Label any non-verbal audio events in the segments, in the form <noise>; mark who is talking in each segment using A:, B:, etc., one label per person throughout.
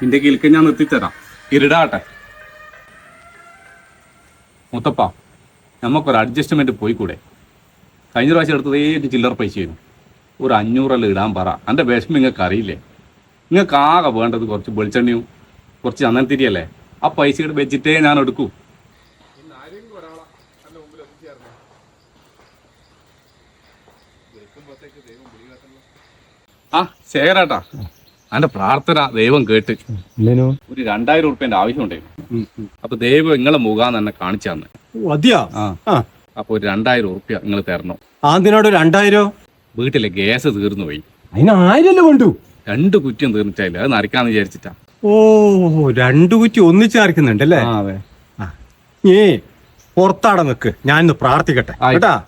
A: നിന്റെ കിൽക്ക് ഞാൻ നിർത്തിത്തരാം. ഇരുടാട്ടെ. മുത്തപ്പ നമുക്കൊരു അഡ്ജസ്റ്റ്മെന്റ് പോയിക്കൂടെ? കഴിഞ്ഞ പ്രാവശ്യം എടുത്തത് ഏത് ചില്ലറ പൈസയായിരുന്നു ഒരു അഞ്ഞൂറെല്ലാം ഇടാൻ പറ. എന്റെ വിഷമം നിങ്ങൾക്ക് അറിയില്ലേ? നിങ്ങൾക്ക് ആകെ വേണ്ടത് കുറച്ച് വെളിച്ചെണ്ണയും കുറച്ച് ചന്ദനത്തിരിയല്ലേ? ആ പൈസ ഇട്ട് വെച്ചിട്ടേ ഞാൻ എടുക്കൂ. ആ ശേഖരാട്ടാ. എന്റെ പ്രാർത്ഥന ദൈവം കേട്ട് ഒരു രണ്ടായിരം ഉറുപ്പ്യന്റെ ആവശ്യമുണ്ടായിരുന്നു. അപ്പൊ ദൈവം നിങ്ങളെ മുഖാന്ന് തന്നെ കാണിച്ചു തന്നെ
B: അതെയാ?
A: ആ.
B: ആ.
A: അപ്പൊ ഒരു രണ്ടായിരം ഉറുപ്പ്യ നിങ്ങൾ തരണം.
B: ആദ്യനോട് രണ്ടായിരോ?
A: വീട്ടിലെ ഗ്യാസ് തീർന്നു പോയി.
B: അതിനായിരല്ലോ വേണ്ടു?
A: രണ്ട് കുറ്റിയും തീർന്നിട്ടില്ല. അത് നരക്കാന്ന് വിചാരിച്ചിട്ടാ.
B: ഓ രണ്ടു കുറ്റി ഒന്നിച്ച്
A: നരക്കുന്നുണ്ടല്ലേ?
B: ഏ പുറത്താടെ നിക്ക്. ഞാൻ ഇന്ന് പ്രാർത്ഥിക്കട്ടെ കേട്ടാ?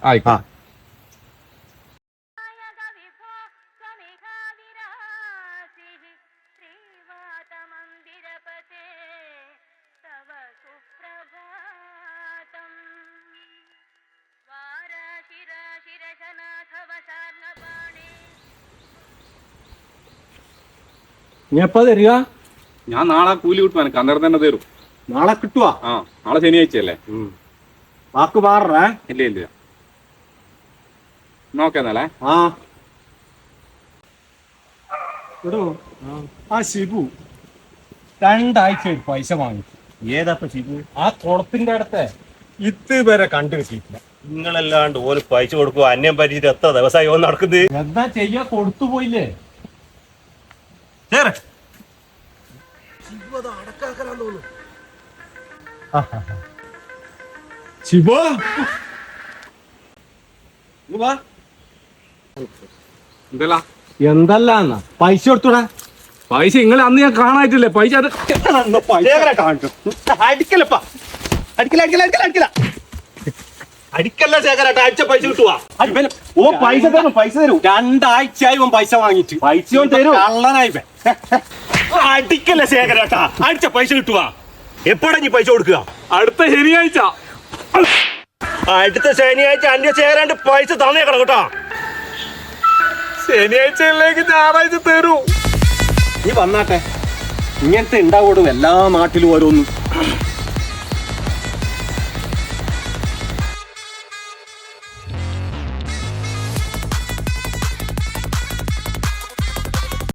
B: നീ എപ്പാ തരിക?
A: ഞാൻ നാളെ കൂലി കിട്ടും എനിക്ക് അന്നേരം തന്നെ തരും.
B: നാളെ കിട്ടുവാ?
A: ആ നാളെ ശനിയാഴ്ച അല്ലേ
B: വാക്ക് മാറേ
A: ഇല്ല ഇല്ല. നോക്കാന്നല്ലേ
B: ആ. എടോ ആ ശിബു. രണ്ടാഴ്ച പൈസ വാങ്ങിച്ചു.
C: ഏതാപ്പ ശിബു?
B: ആ തുളത്തിന്റെ അടുത്ത്. ഇതുവരെ കണ്ടു കിട്ടിയിട്ടില്ല.
C: നിങ്ങളല്ലാണ്ട് ഓന് പൈസ കൊടുക്കുക അന്യം പരിചയം എത്ര ദിവസമായി ഓൻ നടക്കുന്നത്
B: എന്താ ചെയ്യാ കൊടുത്തു പോയില്ലേ? ശിബു
A: എന്തല്ല
B: എന്തല്ലാന്ന? പൈസ കൊടുത്തൂടാ?
A: പൈസ നിങ്ങൾ അന്ന് ഞാൻ കാണായിട്ടില്ലേ? പൈസ അത്
C: ചേറെ കാണിച്ചു. അടിക്കലപ്പാ. അടിക്കല അടിക്കല അടിക്കല അടിക്കല. അടിക്കല്ല ശേഖരട്ട അടിച്ച പൈസ കിട്ടുവാ. ഓ പൈസ തരും പൈസ തരും.
B: രണ്ടാഴ്ചയായി ഇവൻ പൈസ വാങ്ങിച്ചു
C: പൈസ തരും തരൂ.
B: കള്ളനായി. <laughs>
C: അടിക്കല്ല ശേഖരേട്ടാ. അടിച്ച പൈസ കിട്ടുവാ എപ്പോഴാ നീ പൈസ കൊടുക്കുക?
A: അടുത്ത ശനിയാഴ്ച.
C: അടുത്ത ശനിയാഴ്ച അന്യ ചേരാണ്ട് പൈസ തന്നേക്കണം കേട്ടോ.
A: ശനിയാഴ്ചയിലേക്ക് ഞായറാഴ്ച തരൂ.
B: നീ വന്നാട്ടെ. ഇങ്ങനത്തെ ഉണ്ടാവും എല്ലാ നാട്ടിലും ഓരോന്നും.